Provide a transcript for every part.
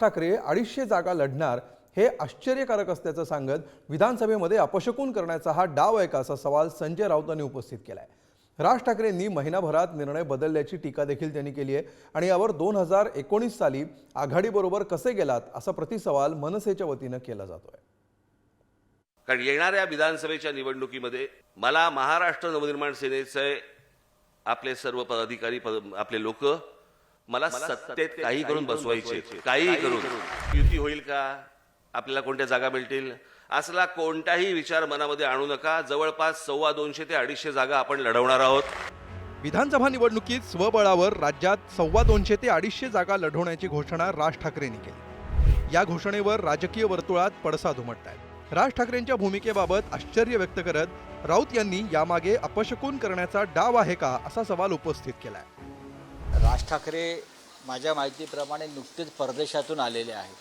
ठाकरे अडीचशे जागा लढणार हे आश्चर्यकारक असल्याचं सांगत विधानसभेमध्ये अपशकून करण्याचा हा डाव आहे का असा सवाल संजय राऊतांनी उपस्थित केलाय. राज ठाकरेंनी महिनाभरात निर्णय बदलल्याची टीका देखील त्यांनी केली आहे आणि यावर दोन हजार एकोणीस साली आघाडीबरोबर कसे गेलात असा प्रतिसवाल मनसेच्या वतीनं केला जातोय. कारण येणाऱ्या विधानसभेच्या निवडणुकीमध्ये मला महाराष्ट्र नवनिर्माण सेनेचे आपले सर्व पदाधिकारी पद- आपले लोक मला सत्तेत काही करून बसवायचे काही करून. युती होईल का? आपल्याला कोणत्या जागा मिळतील? असला कोणताही विचार मनामध्ये आणू नका. जवळपास सव्वा दोनशे ते अडीचशे जागा आपण लढवणार आहोत. विधानसभा निवडणुकीत स्वबळावर राज्यात सव्वा दोनशे ते अडीचशे जागा लढवण्याची घोषणा राज ठाकरेंनी केली. या घोषणेवर राजकीय वर्तुळात पडसाद उमटत आहे राज ठाकरेंच्या भूमिकेबाबत आश्चर्य व्यक्त करत राऊत यांनी यामागे अपशकून करण्याचा डाव आहे का असा सवाल उपस्थित केलाय. राज ठाकरे माझ्या माहितीप्रमाणे नुकतेच परदेशातून आलेले आहेत.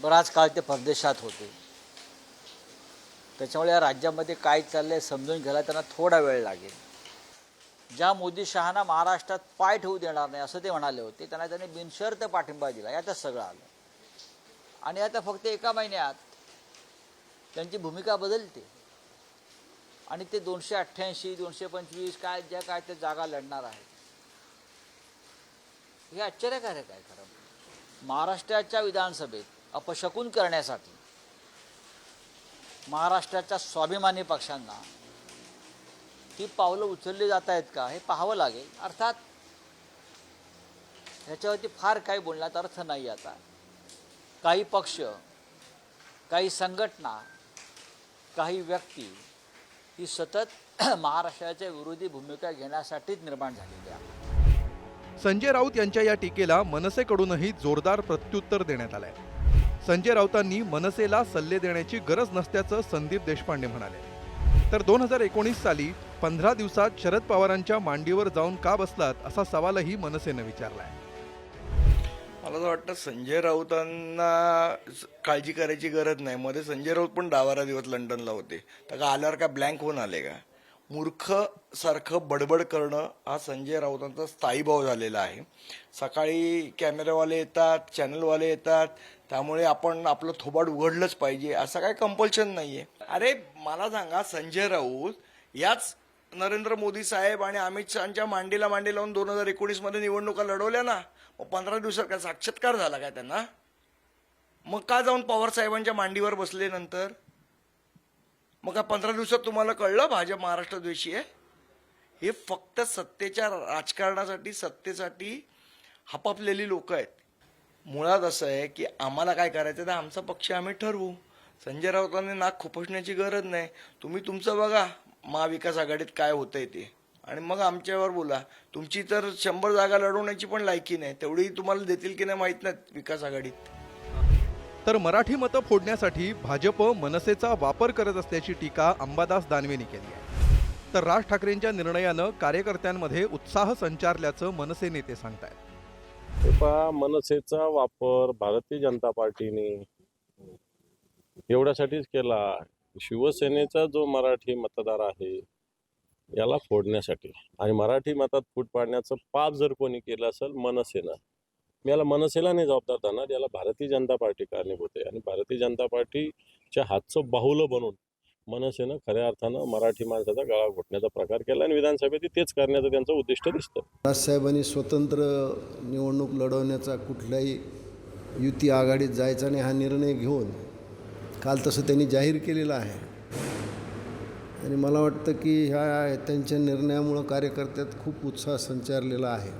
बराच काळ ते परदेशात होते. त्याच्यामुळे या राज्यामध्ये काय चाललंय समजून घ्यायला त्यांना थोडा वेळ लागेल. ज्या मोदी शहाना महाराष्ट्रात पाय ठेवू देणार नाही असं ते म्हणाले होते त्यांना त्यांनी बिनशर्त पाठिंबा दिला. यातच सगळं आलं. आणि आता फक्त एका महिन्यात त्यांची भूमिका बदलते. आणि ते दोनशे अठ्ठ्याऐंशी दोनशे पंचवीस काय ज्या काय त्या जागा लढणार आहेत. हे आश्चर्यकारक आहे खरं. महाराष्ट्राच्या विधानसभेत अपशकून करण्यासाठी महाराष्ट्राच्या स्वाभिमानी पक्षांना ती पावलं उचलली जात आहेत का हे पाहावं लागेल. अर्थात ह्याच्यावरती फार काही बोलण्यात अर्थ नाही आता. काही पक्ष काही संघटना काही व्यक्ती ही सतत महाराष्ट्राच्या विरोधी भूमिका घेण्यासाठीच निर्माण झालेली आहे. संजय राऊत यांच्या या टीकेला मनसेकडूनही जोरदार प्रत्युत्तर देण्यात आलंय. संजय राऊतांनी मनसेला सल्ले देण्याची गरज नसल्याचं संदीप देशपांडे म्हणाले. तर दोन हजार एकोणीस साली पंधरा दिवसात शरद पवारांच्या मांडीवर जाऊन का बसलात असा सवालही मनसेनं विचारलाय. मला तर वाटतं संजय राऊतांना काळजी करायची गरज नाही. मध्ये संजय राऊत पण दहा बारा दिवस लंडनला होते. तर का आल्यावर काय ब्लँक होऊन आले का? मूर्ख सारखं बडबड करणं हा संजय राऊतांचा स्थायी भाव झालेला आहे. सकाळी कॅमेरावाले येतात चॅनलवाले येतात. त्यामुळे आपण आपलं थोबाड उघडलंच पाहिजे. असं काही कंपल्शन नाही आहे अरे मला सांगा संजय राऊत याच नरेंद्र मोदी साहेब आणि अमित शहाच्या मांडीला मांडी लावून दोन हजार एकोणीसमध्ये निवडणुका लढवल्या ना मग पंधरा दिवसात काय साक्षात्कार झाला काय त्यांना? मग का जाऊन पवार साहेबांच्या मांडीवर बसले नंतर? मग काय पंधरा दिवसात तुम्हाला कळलं भाजप महाराष्ट्र द्वेषी आहे? हे फक्त सत्तेच्या राजकारणासाठी सत्तेसाठी हपापलेली लोक आहेत. मुळात असं आहे की आम्हाला काय करायचं तर आमचा पक्ष आम्ही ठरवू. संजय राऊतांनी नाक खुपसण्याची गरज नाही. तुम्ही तुमचं बघा. महाविकास आघाडीत काय होतंय ते? आणि मग आमच्यावर बोला. तुमची तर शंभर जागा लढवण्याची पण लायकी नाही. तेवढी तुम्हाला देतील की नाही माहीत नाही विकास आघाडीत? तर मराठी मतं फोडण्यासाठी भाजप मनसेचा वापर करत असल्याची टीका अंबादास दानवेनी केली आहे. तर राज ठाकरेंच्या निर्णयानं कार्यकर्त्यांमध्ये उत्साह संचारल्याचं मनसे नेते सांगतायत. पहा मनसेचा वापर भारतीय जनता पार्टीने एवढ्यासाठीच केला शिवसेनेचा जो मराठी मतदार आहे याला फोडण्यासाठी. आणि मराठी मतात फूट पाडण्याचं पाप जर कोणी केलं असेल मनसेनं मी याला मनसेला नाही जबाबदार धरणार याला भारतीय जनता पार्टी कारणीभूत आहे. आणि भारतीय जनता पार्टीच्या हातचं बाहुलं बनून मनसेनं खऱ्या अर्थानं मराठी माणसाचा गळा घोटण्याचा प्रकार केला आणि विधानसभेत तेच करण्याचं त्यांचं उद्दिष्ट दिसतं. राजसाहेबांनी स्वतंत्र निवडणूक लढवण्याचा कुठल्याही युती आघाडीत जायचा नाही हा निर्णय घेऊन काल तसं त्यांनी जाहीर केलेलं आहे. आणि मला वाटतं की ह्या त्यांच्या निर्णयामुळं कार्यकर्त्यात खूप उत्साह संचारलेला आहे.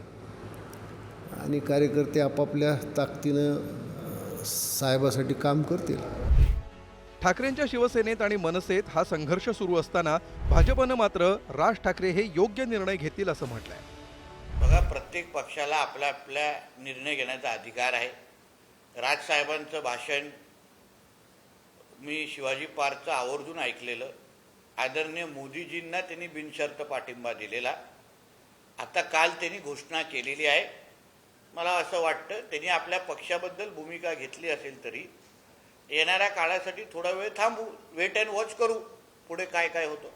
आणि कार्यकर्ते आपापल्या ताकदीनं साहेबासाठी काम करतील. ठाकरेंच्या शिवसेनेत आणि मनसेत हा संघर्ष सुरू असताना भाजपनं मात्र राज ठाकरे हे योग्य निर्णय घेतील असं म्हटलंय. बघा प्रत्येक पक्षाला आपला आपला निर्णय घेण्याचा अधिकार आहे. राजसाहेबांचं भाषण मी शिवाजी पार्कचं आवर्जून ऐकलेलं. आदरणीय मोदीजींना त्यांनी बिनशर्त पाठिंबा दिलेला. आता काल त्यांनी घोषणा केलेली आहे. मला असं वाटतं त्यांनी आपल्या पक्षाबद्दल भूमिका घेतली असेल तरी येणाऱ्या काळासाठी थोडा वेळ थांबू वेट अँड वॉच करू. पुढे काय काय होतं?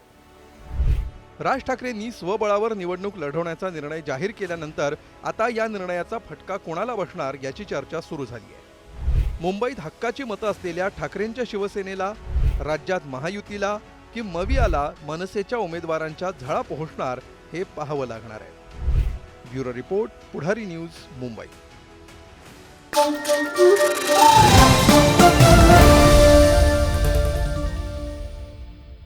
राज ठाकरेंनी स्वबळावर निवडणूक लढवण्याचा निर्णय जाहीर केल्यानंतर आता या निर्णयाचा फटका कोणाला बसणार याची चर्चा सुरू झाली आहे. मुंबईत हक्काची मतं असलेल्या ठाकरेंच्या शिवसेनेला राज्यात महायुतीला की मवियाला मनसेच्या उमेदवारांच्या झळा पोहोचणार हे पाहावं लागणार आहे. Bureau report Pudhari news Mumbai.